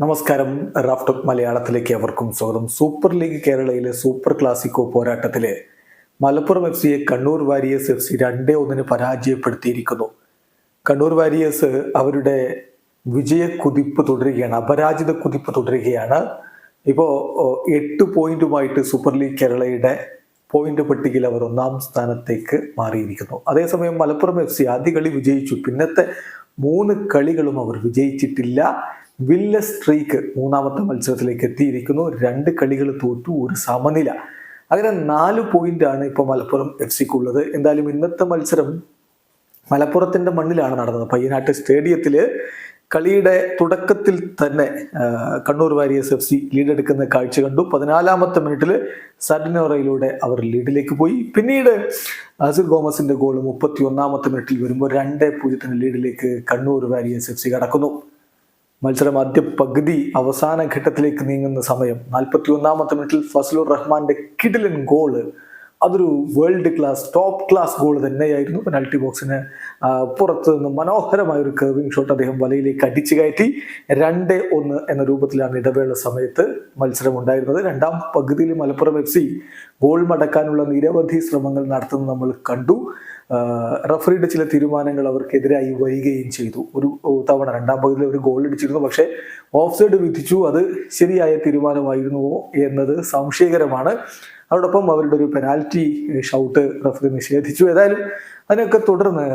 നമസ്കാരം. റാഫ്റ്റ് മലയാളത്തിലേക്ക് അവർക്കും സ്വാഗതം. സൂപ്പർ ലീഗ് കേരളയിലെ സൂപ്പർ ക്ലാസിക്കോ പോരാട്ടത്തിലെ മലപ്പുറം എഫ് സിയെ കണ്ണൂർ വാരിയേഴ്സ് എഫ് സി രണ്ടേ ഒന്നിന് പരാജയപ്പെടുത്തിയിരിക്കുന്നു. കണ്ണൂർ വാരിയേഴ്സ് അവരുടെ വിജയ കുതിപ്പ് തുടരുകയാണ് അപരാജിത കുതിപ്പ് തുടരുകയാണ് ഇപ്പോൾ എട്ട് പോയിന്റുമായിട്ട് സൂപ്പർ ലീഗ് കേരളയുടെ പോയിന്റ് പട്ടികയിൽ അവർ ഒന്നാം സ്ഥാനത്തേക്ക് മാറിയിരിക്കുന്നു. അതേസമയം മലപ്പുറം എഫ് സി ആദ്യ കളി വിജയിച്ചു. പിന്നത്തെ മൂന്ന് കളികളും അവർ വിജയിച്ചിട്ടില്ല. വില്ല സ്ട്രീക്ക് മൂന്നാമത്തെ മത്സരത്തിലേക്ക് എത്തിയിരിക്കുന്നു. രണ്ട് കളികൾ തോറ്റു ഒരു സമനില. അങ്ങനെ നാല് ആണ് ഇപ്പോൾ മലപ്പുറം എഫ് സിക്കുള്ളത് എന്തായാലും ഇന്നത്തെ മത്സരം മലപ്പുറത്തിന്റെ മണ്ണിലാണ് നടന്നത്. പയ്യനാട്ട് സ്റ്റേഡിയത്തിൽ കളിയുടെ തുടക്കത്തിൽ തന്നെ കണ്ണൂർ വാരിയേഴ്സ് എഫ് സി ലീഡെടുക്കുന്ന കാഴ്ച കണ്ടു. പതിനാലാമത്തെ മിനിറ്റിൽ സഡിനോറയിലൂടെ അവർ ലീഡിലേക്ക് പോയി. പിന്നീട് അസിർ ഗോമസിന്റെ ഗോൾ മുപ്പത്തി ഒന്നാമത്തെ മിനിറ്റിൽ വരുമ്പോൾ രണ്ട് പൂജ്യത്തിന് ലീഡിലേക്ക് കണ്ണൂർ വാരിയേഴ്സ് എഫ് സി കടക്കുന്നു. മത്സരം ആദ്യ പകുതി അവസാന ഘട്ടത്തിലേക്ക് നീങ്ങുന്ന സമയം നാൽപ്പത്തി ഒന്നാമത്തെ മിനിറ്റിൽ ഫസലുർ റഹ്മാന്റെ കിടിലൻ ഗോൾ അതൊരു world class top class goal തന്നെയായിരുന്നു. പെനാൽറ്റി ബോക്സിന് പുറത്തു നിന്ന് മനോഹരമായ ഒരു കർവിംഗ് ഷോട്ട് അദ്ദേഹം വലയിലേക്ക് അടിച്ചു കയറ്റി. രണ്ട് ഒന്ന് എന്ന രൂപത്തിലാണ് ഇടവേള സമയത്ത് മത്സരം ഉണ്ടായിരുന്നത് രണ്ടാം പകുതിയിൽ മലപ്പുറം എഫ് സി ഗോൾ മടക്കാനുള്ള നിരവധി ശ്രമങ്ങൾ നടത്തുന്നത് നമ്മൾ കണ്ടു. റഫറിയുടെ ചില തീരുമാനങ്ങൾ അവർക്കെതിരായി വരികയും ചെയ്തു. ഒരു തവണ രണ്ടാം പകുതിയിൽ ഒരു ഗോൾ അടിച്ചിരുന്നു. പക്ഷേ ഓഫ് സൈഡ് വിധിച്ചു. അത് ശരിയായ തീരുമാനമായിരുന്നുവോ എന്നത് സംശയകരമാണ്. അതോടൊപ്പം അവരുടെ ഒരു പെനാൽറ്റി ഷൗട്ട് റഫറി നിഷേധിച്ചു. ഏതായാലും അതിനൊക്കെ തുടർന്ന്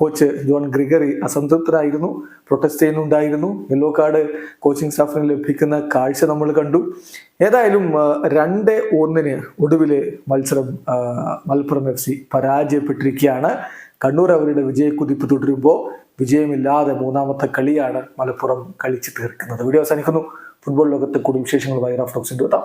കോച്ച് ജോൺ ഗ്രിഗറി അസംതൃപ്തരായിരുന്നു പ്രൊട്ടസ്റ്റ് ചെയ്യുന്നുണ്ടായിരുന്നു. യെല്ലോ കാർഡ് കോച്ചിങ് സ്റ്റാഫിന് ലഭിക്കുന്ന കാഴ്ച നമ്മൾ കണ്ടു. ഏതായാലും രണ്ട് ഒന്നിന് ഒടുവിൽ മത്സരം മലപ്പുറം എഫ് സി പരാജയപ്പെട്ടിരിക്കുകയാണ്. കണ്ണൂർ അവരുടെ വിജയക്കുതിപ്പ് തുടരുമ്പോൾ വിജയമില്ലാതെ മൂന്നാമത്തെ കളിയാണ് മലപ്പുറം കളിച്ചു തീർക്കുന്നത്. വീഡിയോ അവസാനിക്കുന്നു. ഫുട്ബോൾ ലോകത്തെ കൂടുതൽ വിശേഷങ്ങൾ റഫ്ലോക്സിന്റെ എത്താം